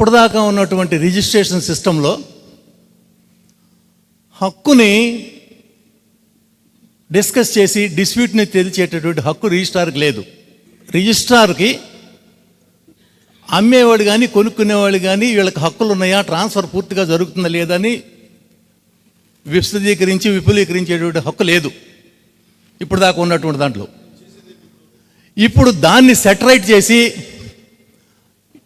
ఇప్పటిదాకా ఉన్నటువంటి రిజిస్ట్రేషన్ సిస్టంలో హక్కుని డిస్కస్ చేసి డిస్ప్యూట్ని తెలిచేటటువంటి హక్కు రిజిస్ట్రార్కి లేదు. రిజిస్ట్రార్కి అమ్మేవాడు కానీ కొనుక్కునేవాడు కానీ వీళ్ళకి హక్కులు ఉన్నాయా ట్రాన్స్ఫర్ పూర్తిగా జరుగుతుందా లేదని విశదీకరించి విపులీకరించేటువంటి హక్కు లేదు. ఇప్పుడు దాకా ఉన్నటువంటి దాంట్లో. ఇప్పుడు దాన్ని సెటరైట్ చేసి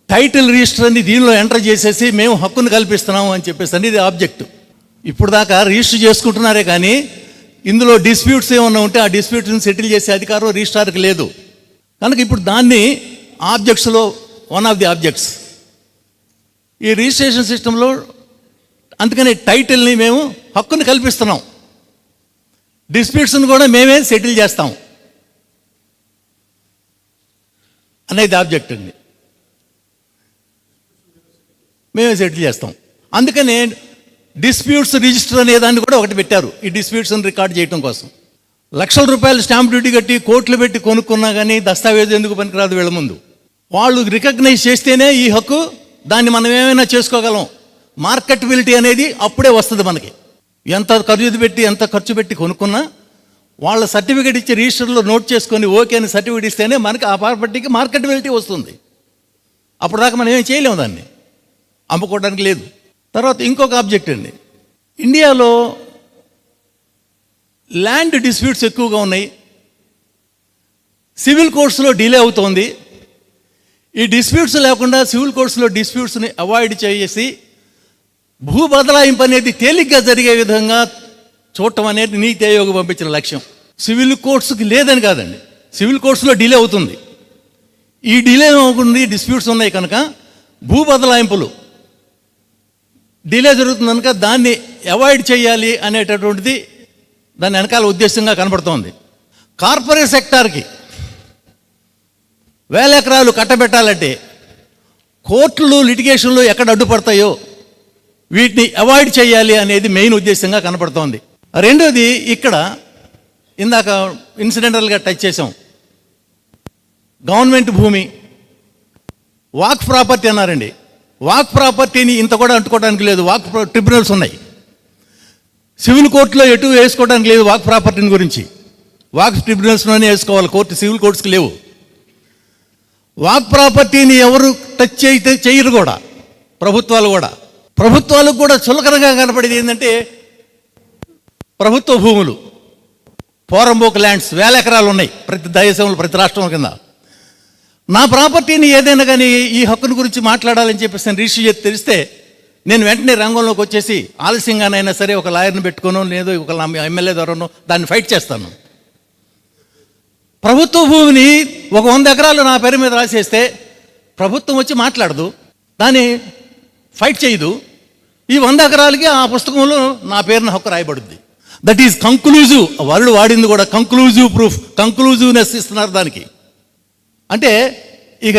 టైటిల్ రిజిస్టర్ అని దీనిలో ఎంటర్ చేసేసి మేము హక్కును కల్పిస్తున్నాము అని చెప్పేసి అని ఇది ఆబ్జెక్ట్. ఇప్పుడు దాకా రిజిస్టర్ చేసుకుంటున్నారే కానీ ఇందులో డిస్ప్యూట్స్ ఏమన్నా ఉంటే ఆ డిస్ప్యూట్స్ని సెటిల్ చేసే అధికారం రిజిస్ట్రార్కి లేదు. కనుక ఇప్పుడు దాన్ని ఆబ్జెక్ట్స్లో వన్ ఆఫ్ ది ఆబ్జెక్ట్స్. ఈ రిజిస్ట్రేషన్ సిస్టంలో అందుకని టైటిల్ని మేము హక్కుని కల్పిస్తున్నాం. డిస్ప్యూట్స్ని కూడా మేమే సెటిల్ చేస్తాం. అనేది ఆబ్జెక్ట్ అండి. మేమే సెటిల్ చేస్తాం. అందుకనే డిస్ప్యూట్స్ రిజిస్టర్ అనే దాన్ని కూడా ఒకటి పెట్టారు. ఈ డిస్ప్యూట్స్ని రికార్డ్ చేయడం కోసం. లక్షల రూపాయలు స్టాంప్ డ్యూటీ కట్టి కోట్లు పెట్టి కొనుక్కున్నా కానీ దస్తావేజు ఎందుకు పనికిరాదు వీళ్ళ ముందు. వాళ్ళు రికగ్నైజ్ చేస్తేనే ఈ హక్కు దాన్ని మనం ఏమైనా చేసుకోగలం. మార్కెటబిలిటీ అనేది అప్పుడే వస్తుంది మనకి. ఎంత ఖర్చు పెట్టి ఎంత ఖర్చు పెట్టి కొనుక్కున్నా వాళ్ళ సర్టిఫికేట్ ఇచ్చి రిజిస్టర్లో నోట్ చేసుకొని ఓకే అని సర్టిఫికేట్ ఇస్తేనే మనకి ఆ ప్రాపర్టీకి మార్కెటబిలిటీ వస్తుంది. అప్పుడు దాకా మనం ఏం చేయలేము దాన్ని. అమ్ముకోవడానికి లేదు. తర్వాత ఇంకొక ఆబ్జెక్ట్ అండి. ఇండియాలో ల్యాండ్ డిస్ప్యూట్స్ ఎక్కువగా ఉన్నాయి. సివిల్ కోర్ట్స్లో డిలే అవుతోంది. ఈ డిస్ప్యూట్స్ లేకుండా సివిల్ కోర్ట్స్లో డిస్ప్యూట్స్ని అవాయిడ్ చేసి భూ బదలాయింపు అనేది తేలిగ్గా జరిగే విధంగా చూడటం అనేది నీతి ఆయోగ్ పంపించిన లక్ష్యం. సివిల్ కోర్ట్స్కి లేదని కాదండి. సివిల్ కోర్ట్స్లో డిలే అవుతుంది. ఈ డిలే అవుతుంది డిస్ప్యూట్స్ ఉన్నాయి కనుక భూ బదలాయింపులు. డిలే జరుగుతుంది కనుక దాన్ని అవాయిడ్ చేయాలి అనేటటువంటిది దాని వెనకాల ఉద్దేశంగా కనబడుతోంది కార్పొరేట్ సెక్టార్కి వేల ఎకరాలు కట్టబెట్టాలంటే కోర్టులు లిటిగేషన్లు ఎక్కడ అడ్డుపడతాయో వీటిని అవాయిడ్ చేయాలి అనేది మెయిన్ ఉద్దేశంగా కనపడుతోంది. రెండోది ఇక్కడ ఇందాక ఇన్సిడెంటల్గా టచ్ చేసాం గవర్నమెంట్ భూమి వాక్ ప్రాపర్టీ అన్నారండి. వాక్ ప్రాపర్టీని ఇంత కూడా అంటుకోవడానికి లేదు. వాక్ ట్రిబ్యునల్స్ ఉన్నాయి. సివిల్ కోర్టులో ఎటు వేసుకోవడానికి లేదు వాక్ ప్రాపర్టీని గురించి. వాక్ ట్రిబ్యునల్స్లోనే వేసుకోవాలి. కోర్టు సివిల్ కోర్ట్స్కి లేవు. వాక్ ప్రాపర్టీని ఎవరు టచ్ అయితే చేయరు కూడా. ప్రభుత్వాలు కూడా. ప్రభుత్వాలకు కూడా చులకనగా కనపడేది ఏంటంటే ప్రభుత్వ భూములు పోరంబోక్ ల్యాండ్స్ వేల ఎకరాలు ఉన్నాయి. ప్రతి దేశంలో ప్రతి రాష్ట్రం కింద. నా ప్రాపర్టీని ఏదైనా కానీ ఈ హక్కును గురించి మాట్లాడాలని చెప్పేసి నేను రిజిస్టర్ చేసి తెలిస్తే నేను వెంటనే రంగంలోకి వచ్చేసి ఆలస్యంగానైనా సరే ఒక లాయర్ని పెట్టుకోను లేదో ఒక ఎమ్మెల్యే ద్వారానో దాన్ని ఫైట్ చేస్తాను. ప్రభుత్వ భూమిని ఒక వంద ఎకరాలు నా పేరు మీద రాసేస్తే ప్రభుత్వం వచ్చి మాట్లాడదు దాన్ని ఫైట్ చేయదు. ఈ వంద ఎకరాలకి ఆ పుస్తకంలో నా పేరున హక్కు రాయబడుద్ది. దట్ ఈజ్ కంక్లూజివ్ వరల్డ్ వాడింది కూడా కంక్లూజివ్ ప్రూఫ్ కంక్లూజివ్నెస్ ఇస్తున్నారు దానికి. అంటే ఇక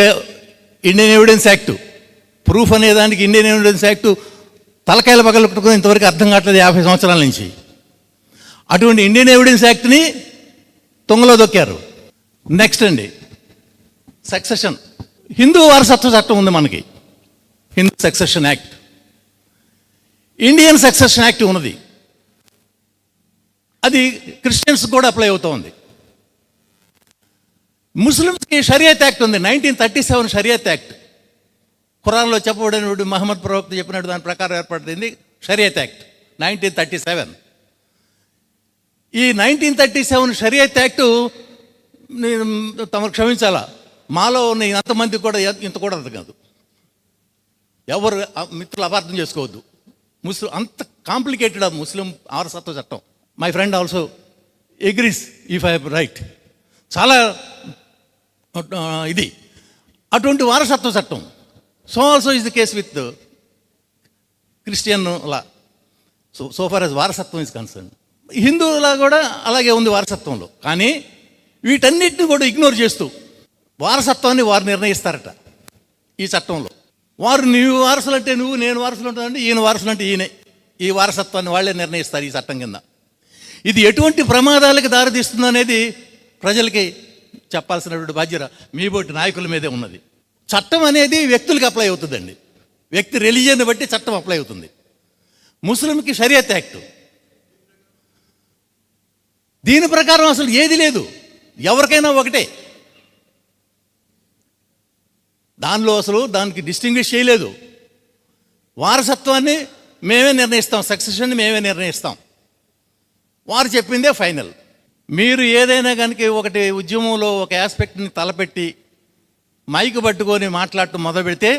ఇండియన్ ఎవిడెన్స్ యాక్ట్ ప్రూఫ్ అనే దానికి ఇండియన్ ఎవిడెన్స్ యాక్ట్ తలకాయల పగలు పెట్టుకుని ఇంతవరకు అర్థం కావట్లేదు యాభై సంవత్సరాల నుంచి. అటువంటి ఇండియన్ ఎవిడెన్స్ యాక్ట్ని తొంగలో దొక్కారు. నెక్స్ట్ అండి. సక్సెషన్ హిందూ వారసత్వ చట్టం ఉంది మనకి. Hindu succession act Indian succession act ఉన్నది. అది క్రిస్టియన్స్ కూడా అప్లై అవుతోంది. ముస్లిమ్స్కి షరియత్ యాక్ట్ ఉంది. Nineteen thirty seven Shariat act. ఖురాన్లో చెప్పబడినటువంటి మహమ్మద్ ప్రవక్త చెప్పినట్టు దాని ప్రకారం ఏర్పడింది Shariat act. Nineteen thirty seven. ఈ nineteen thirty seven Shariat act నేను తమరు క్షమించాలా? మాలో ఉన్న ఎంతమంది కూడా ఇంత కూడా అంత కాదు. ఎవరు మిత్రులు అపార్థం చేసుకోవద్దు. ముస్లిం అంత కాంప్లికేటెడ్ ఆ ముస్లిం ఆరసత్వ చట్టం. My friend also agrees if I right చాలా ఇది. అటువంటి వారసత్వ చట్టం. So also is the case with Christian law so so far as వారసత్వం ఇస్ కన్సర్న్ హిందువులా కూడా అలాగే ఉంది వారసత్వంలో. కానీ వీటన్నిటిని కూడా ఇగ్నోర్ చేస్తూ వారసత్వాన్ని వారు నిర్ణయిస్తారట ఈ చట్టంలో. వారు నువ్వు వారసులు అంటే నువ్వు నేను వారసులు ఉంటానంటే ఈయన వారసులు అంటే ఈయనే. ఈ వారసత్వాన్ని వాళ్ళే నిర్ణయిస్తారు ఈ చట్టం కింద. ఇది ఎటువంటి ప్రమాదాలకు దారితీస్తుంది అనేది ప్రజలకి చెప్పాల్సినటువంటి బాధ్యత మీ బోటి నాయకుల మీదే ఉన్నది. చట్టం అనేది వ్యక్తులకు అప్లై అవుతుందండి. వ్యక్తి రిలీజియన్ బట్టి చట్టం అప్లై అవుతుంది. ముస్లింకి షరియత్ యాక్ట్ దీని ప్రకారం అసలు ఏది లేదు. ఎవరికైనా ఒకటే. దానిలో అసలు దానికి డిస్టింగ్విష్ చేయలేదు. వారసత్వాన్ని మేమే నిర్ణయిస్తాం. సక్సెషన్ని మేమే నిర్ణయిస్తాం. వారు చెప్పిందే ఫైనల్ మీరు ఏదైనా కనుక ఒకటి ఉద్యమంలో ఒక ఆస్పెక్ట్ని తలపెట్టి మైక్ పట్టుకొని మాట్లాడటం మొదలు పెడితే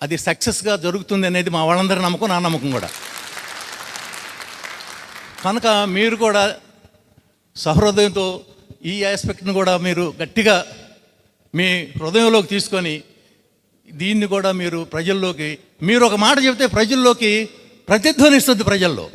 అది సక్సెస్గా జరుగుతుంది అనేది మా వాళ్ళందరి నమ్మకం నా నమ్మకం కూడా. కనుక మీరు కూడా సహృదయంతో ఈ ఆస్పెక్ట్ని కూడా మీరు గట్టిగా మీ హృదయంలోకి తీసుకొని దీన్ని కూడా మీరు ప్రజల్లోకి మీరు ఒక మాట చెబితే ప్రజల్లోకి ప్రతిధ్వనిస్తుంది ప్రజల్లో.